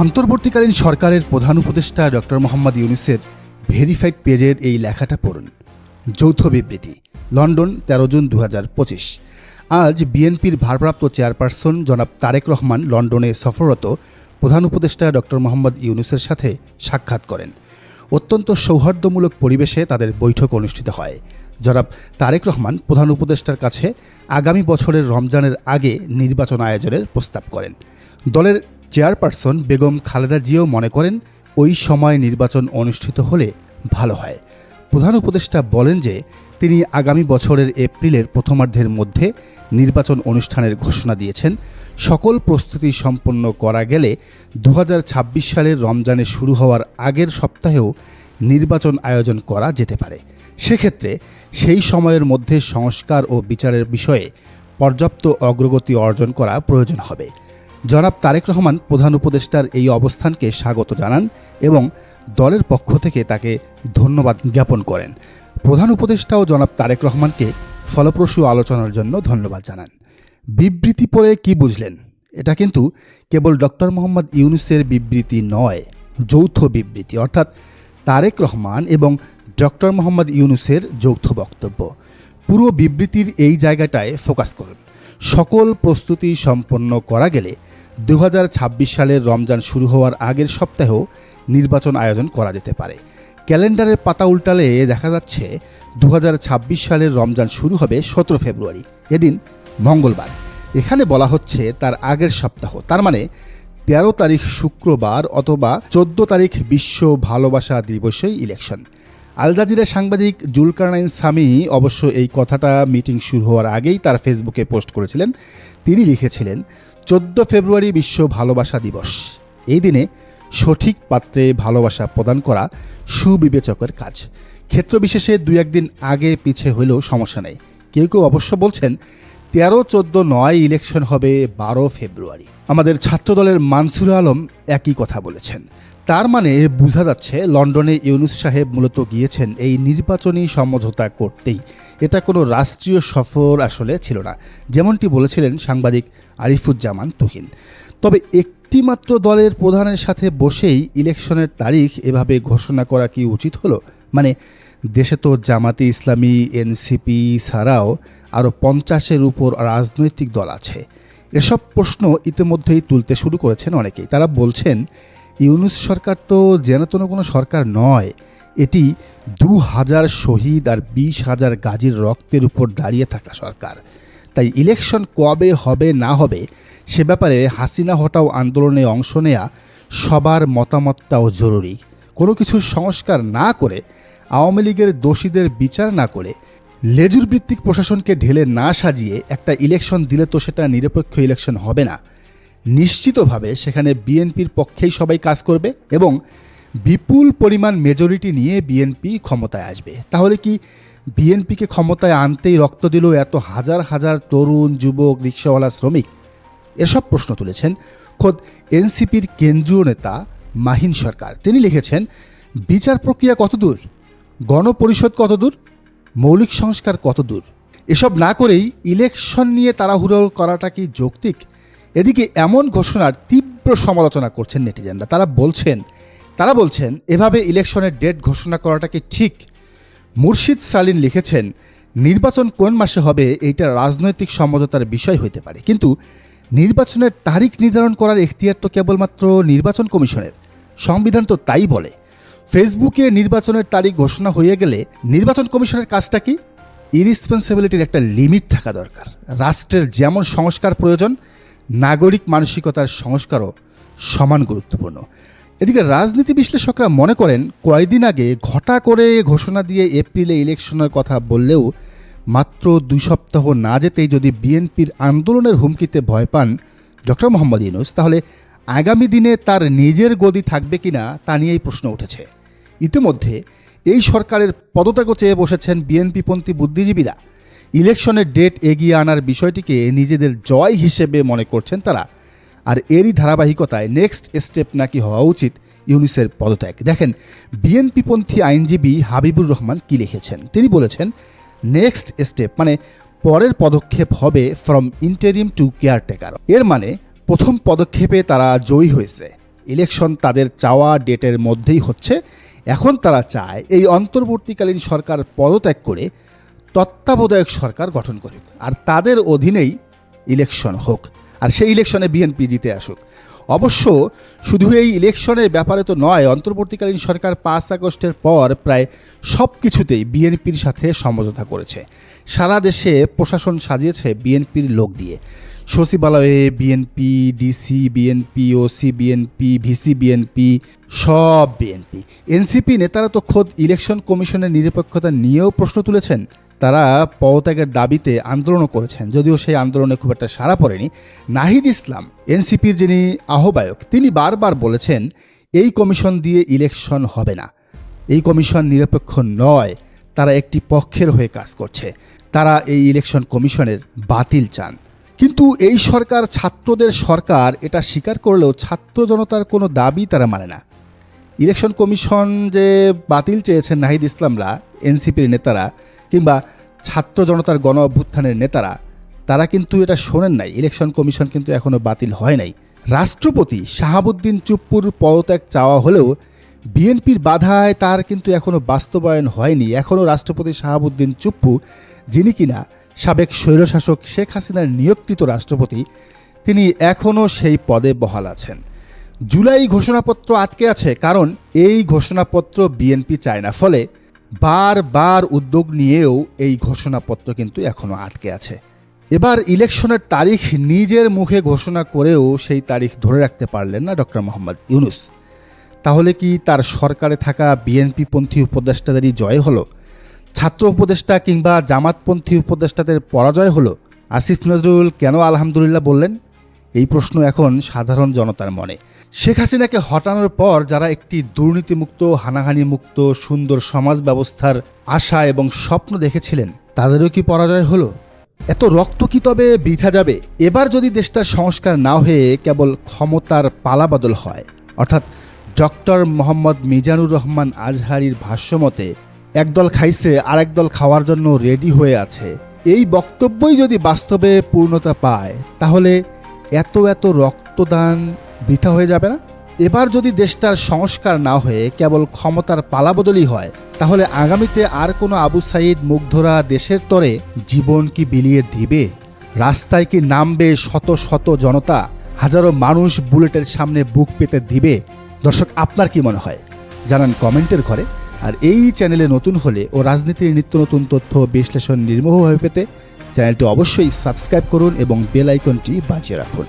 অন্তর্বর্তীকালীন সরকারের প্রধান উপদেষ্টা ডক্টর মোহাম্মদ ইউনুসের ভেরিফাইড পেজের এই লেখাটা পড়ুন। যৌথ বিবৃতি, লন্ডন, তেরো জুন দু হাজার পঁচিশ। আজ বিএনপির ভারপ্রাপ্ত চেয়ারপারসন জনাব তারেক রহমান লন্ডনে সফররত প্রধান উপদেষ্টা ডক্টর মোহাম্মদ ইউনুসের সাথে সাক্ষাৎ করেন। অত্যন্ত সৌহার্দ্যমূলক পরিবেশে তাদের বৈঠক অনুষ্ঠিত হয়। জনাব তারেক রহমান প্রধান উপদেষ্টার কাছে আগামী বছরের রমজানের আগে নির্বাচন আয়োজনের প্রস্তাব করেন। দলের চেয়ারপারসন বেগম খালেদা জিও মনে করেন, ওই সময় নির্বাচন অনুষ্ঠিত হলে ভালো হয়। প্রধান উপদেষ্টা বলেন যে, তিনি আগামী বছরের এপ্রিলের প্রথমার্ধের মধ্যে নির্বাচন অনুষ্ঠানের ঘোষণা দিয়েছেন। সকল প্রস্তুতি সম্পন্ন করা গেলে দু হাজার ছাব্বিশ সালের রমজানে শুরু হওয়ার আগের সপ্তাহেও নির্বাচন আয়োজন করা যেতে পারে। সেক্ষেত্রে সেই সময়ের মধ্যে সংস্কার ও বিচারের বিষয়ে পর্যাপ্ত অগ্রগতি অর্জন করা প্রয়োজন হবে। জনাব তারেক রহমান প্রধান উপদেষ্টার এই অবস্থানকে স্বাগত জানান এবং দলের পক্ষ থেকে তাকে ধন্যবাদ জ্ঞাপন করেন। প্রধান উপদেষ্টাও জনাব তারেক রহমানকে ফলপ্রসূ আলোচনার জন্য ধন্যবাদ জানান। বিবৃতি পড়ে কি বুঝলেন? এটা কিন্তু কেবল ডক্টর মোহাম্মদ ইউনুসের বিবৃতি নয়, যৌথ বিবৃতি, অর্থাৎ তারেক রহমান এবং ডক্টর মোহাম্মদ ইউনুসের যৌথ বক্তব্য। পুরো বিবৃতির এই জায়গাটায় ফোকাস করুন। সকল প্রস্তুতি সম্পন্ন করা গেলে দু হাজার ছাব্বিশ সালের রমজান শুরু হওয়ার আগের সপ্তাহেও নির্বাচন আয়োজন করা যেতে পারে। ক্যালেন্ডারের পাতা উল্টালে দেখা যাচ্ছে দু হাজার ছাব্বিশ সালের রমজান শুরু হবে সতেরো ফেব্রুয়ারি, এদিন মঙ্গলবার। এখানে বলা হচ্ছে তার আগের সপ্তাহ, তার মানে তেরো তারিখ শুক্রবার অথবা চোদ্দ তারিখ বিশ্ব ভালোবাসা দিবসেই ইলেকশন আল জাজিরা সাংবাদিক জুলকারনাইন সামি অবশ্য এই কথাটা মিটিং শুরু হওয়ার আগেই তার ফেসবুকে পোস্ট করেছিলেন। তিনি লিখেছিলেন, চোদ্দ ফেব্রুয়ারি বিশ্ব ভালোবাসা দিবস। এই দিনে সঠিক পাত্রে ভালোবাসা প্রদান করা সুবিবেচকের কাজ। ক্ষেত্রবিশেষে দু একদিন আগে পিছে হলেও সমস্যা নেই। কেউ কেউ অবশ্য বলছেন, তেরো, চোদ্দ, নয় ইলেকশন হবে বারো ফেব্রুয়ারি। আমাদের ছাত্রদলের মানসুর আলম একই কথা বলেছেন। তার মানে বোঝা যাচ্ছে লন্ডনে ইউনুস সাহেব মূলত গিয়েছেন এই নির্বাচনী সমঝোতা করতেই। এটা কোনো রাষ্ট্রীয় সফর আসলে ছিল না, যেমনটি বলেছিলেন সাংবাদিক আরিফুজ্জামান তুহিন। তবে একটি মাত্র দলের প্রধানের সাথে বসেই ইলেকশনের তারিখ এভাবে ঘোষণা করা কি উচিত হলো? মানে দেশে তো জামাতে ইসলামী, এনসিপি ছাড়াও আরও পঞ্চাশের উপর রাজনৈতিক দল আছে। এসব প্রশ্ন ইতিমধ্যেই তুলতে শুরু করেছেন অনেকেই। তারা বলছেন ইউনুস সরকার তো যেন তেন কোনো সরকার নয়, এটি দু হাজার শহীদ আর বিশ হাজার গাজীর রক্তের উপর দাঁড়িয়ে থাকা সরকার। তাই ইলেকশন কবে হবে, না হবে, সে ব্যাপারে হাসিনা হটাও আন্দোলনে অংশ নেয়া সবার মতামতটাও জরুরি। কোনো কিছুর সংস্কার না করে, আওয়ামী লীগের দোষীদের বিচার না করে, লেজুর ভিত্তিক প্রশাসনকে ঢেলে না সাজিয়ে একটা ইলেকশন দিলে তো সেটা নিরপেক্ষ ইলেকশন হবে না। নিশ্চিতভাবে সেখানে বিএনপির পক্ষেই সবাই কাজ করবে এবং বিপুল পরিমাণ মেজরিটি নিয়ে বিএনপি ক্ষমতায় আসবে। তাহলে কি বিএনপিকে ক্ষমতায় আনতেই রক্ত দিল এত হাজার হাজার তরুণ, যুবক, রিক্সাওয়ালা, শ্রমিক? এসব প্রশ্ন তুলেছেন খোদ এনসিপির কেন্দ্রীয় নেতা মাহিন সরকার। তিনি লিখেছেন, বিচার প্রক্রিয়া কতদূর? গণপরিষদ কতদূর? মৌলিক সংস্কার কতদূর? এসব না করেই ইলেকশন নিয়ে তাড়াহুড়ো করাটা কি যৌক্তিক? এদিকে এমন ঘোষণার তীব্র সমালোচনা করছেন নেটিজেনরা। তারা বলছেন তারা বলছেন, এভাবে ইলেকশনের ডেট ঘোষণা করাটা কি ঠিক? মুর্শিদ সালিন লিখেছেন, নির্বাচন কোন মাসে হবে এইটা রাজনৈতিক সমঝোতার বিষয় হইতে পারে। কিন্তু নির্বাচনের তারিখ নির্ধারণ করার এখতিয়ার তো কেবলমাত্র নির্বাচন কমিশনের। সংবিধান তো তাই বলে। ফেসবুকে নির্বাচনের তারিখ ঘোষণা হয়ে গেলে নির্বাচন কমিশনের কাজটা কি? ইরিসপন্সিবিলিটির একটা লিমিট থাকা দরকার। রাষ্ট্রের যেমন সংস্কার প্রয়োজন নাগরিক মানসিকতার সংস্কারও সমান গুরুত্বপূর্ণ। এদিকে রাজনীতি বিশ্লেষকরা মনে করেন, কয়েকদিন আগে ঘটা করে ঘোষণা দিয়ে এপ্রিলে ইলেকশনের কথা বললেও মাত্র দুই সপ্তাহ না যেতেই যদি বিএনপির আন্দোলনের হুমকিতে ভয় পান ডক্টর মোহাম্মদ ইউনুস, তাহলে আগামী দিনে তার নিজের গদি থাকবে কিনা তা নিয়েই প্রশ্ন উঠেছে। ইতিমধ্যে এই সরকারের পদত্যাগও চেয়ে বসেছেন বিএনপিপন্থী বুদ্ধিজীবীরা। ইলেকশনের ডেট এগিয়ে আনার বিষয়টিকে নিজেদের জয় হিসেবে মনে করছেন তারা। আর এরই ধারাবাহিকতায় নেক্সট স্টেপ নাকি হওয়া উচিত ইউনিসের পদত্যাগ। দেখেন, বিএনপিপন্থী আইনজীবী হাবিবুর রহমান কি লিখেছেন? তিনি বলেছেন নেক্সট স্টেপ মানে পরের পদক্ষেপ হবে ফ্রম ইন্টেরিম টু কেয়ারটেকার এর মানে প্রথম পদক্ষেপে তারা জয়ী হয়েছে। ইলেকশন তাদের চাওয়া ডেটের মধ্যেই হচ্ছে। এখন তারা চায় এই অন্তর্বর্তীকালীন সরকার পদত্যাগ করে তত্ত্বাবধায়ক সরকার গঠন করুক। আর তাদের অধীনেই ইলেকশন হোক। আর সেই ইলেকশনে বিএনপি জিতে আসুক। অবশ্য শুধু এই ইলেকশনের ব্যাপারে তো নয়, অন্তর্বর্তীকালীন সরকার পাঁচ আগস্টের পর প্রায় সব কিছুতেই বিএনপির সাথে সমঝোতা করেছে। সারা দেশে প্রশাসন সাজিয়েছে বিএনপির লোক দিয়ে। সচিবালয়ে BNP, DC, BNP, OC, BNP, VC BNP, সব বিএনপি। এনসিপি নেতারা তো খোদ ইলেকশন কমিশনের নিরপেক্ষতা নিয়েও প্রশ্ন তুলেছেন। তারা পদত্যাগের দাবিতে আন্দোলনও করেছেন। যদিও সেই আন্দোলনে খুব একটা সাড়া পড়েনি। নাহিদ ইসলাম, এনসিপির যিনি আহ্বায়ক, তিনি বারবার বলেছেন, এই কমিশন দিয়ে ইলেকশন হবে না। এই কমিশন নিরপেক্ষ নয়, তারা একটি পক্ষের হয়ে কাজ করছে। তারা এই ইলেকশন কমিশনের বাতিল চান। কিন্তু এই সরকার ছাত্রদের সরকার, এটা স্বীকার করলেও ছাত্র জনতার কোনো দাবি তারা মানে না। ইলেকশন কমিশন যে বাতিল চেয়েছেন নাহিদ ইসলামরা, এনসিপির নেতারা কিংবা ছাত্র জনতার গণ অভ্যুত্থানের নেতারা, তারা কিন্তু এটা শোনেন নাই। ইলেকশন কমিশন কিন্তু এখনও বাতিল হয় নাই। রাষ্ট্রপতি শাহাবুদ্দিন চুপ্পুর পদত্যাগ চাওয়া হলেও বিএনপির বাধায় তার কিন্তু এখনও বাস্তবায়ন হয়নি। এখনও রাষ্ট্রপতি শাহাবুদ্দিন চুপ্পু, যিনি কিনা সাবেক স্বৈরশাসক শেখ হাসিনার নিয়োগকৃত রাষ্ট্রপতি, তিনি এখনও সেই পদে বহাল আছেন। জুলাই ঘোষণাপত্র আটকে আছে, কারণ এই ঘোষণাপত্র বিএনপি চায় না। ফলে বারবার উদ্যোগ নিয়েও এই ঘোষণাপত্র কিন্তু এখনও আটকে আছে। এবার ইলেকশনের তারিখ নিজের মুখে ঘোষণা করেও সেই তারিখ ধরে রাখতে পারলেন না ডক্টর মোহাম্মদ ইউনুস। তাহলে কি তার সরকারে থাকা বিএনপিপন্থী উপদেষ্টাদেরই জয় হলো? ছাত্র উপদেষ্টা কিংবা জামাতপন্থী উপদেষ্টাদের পরাজয় হলো? আসিফ নজরুল কেন আলহামদুলিল্লাহ বললেন? এই প্রশ্ন এখন সাধারণ জনতার মনে। শেখ হাসিনাকে হটানোর পর যারা একটি দুর্নীতিমুক্ত হানাহানি মুক্ত সুন্দর সমাজ ব্যবস্থার আশা এবং স্বপ্ন দেখেছিলেন, তাদেরও কি পরাজয় হলো? এত রক্ত কি তবে বৃথা যাবে? এবার যদি দেশটার সংস্কার না হয়ে কেবল ক্ষমতার পালাবদল হয়, অর্থাৎ ডক্টর মোহাম্মদ মিজানুর রহমান আজহারির ভাষ্যমতে, একদল খাইছে আর একদল খাওয়ার জন্য রেডি হয়ে আছে। এই বক্তব্যই যদি বাস্তবে পূর্ণতা পায়, তাহলে এত এত রক্তদান বৃথা হয়ে যাবে না? এবার যদি দেশটার সংস্কার না হয়ে কেবল ক্ষমতার পালাবদলই হয়, তাহলে আগামীতে আর কোনো আবু সাইদ মুগ্ধরা দেশের তরে জীবন কি বিলিয়ে দিবে? রাস্তায় কি নামবে শত শত জনতা? হাজারো মানুষ বুলেটের সামনে বুক পেতে দিবে? দর্শক, আপনার কি মনে হয়? জানান কমেন্টের ঘরে। আর এই চ্যানেলে নতুন হলে ও রাজনীতির নিত্য নতুন তথ্য বিশ্লেষণ নির্মোহভাবে পেতে চ্যানেলটি অবশ্যই সাবস্ক্রাইব করুন এবং বেল আইকনটি বাজিয়ে রাখুন।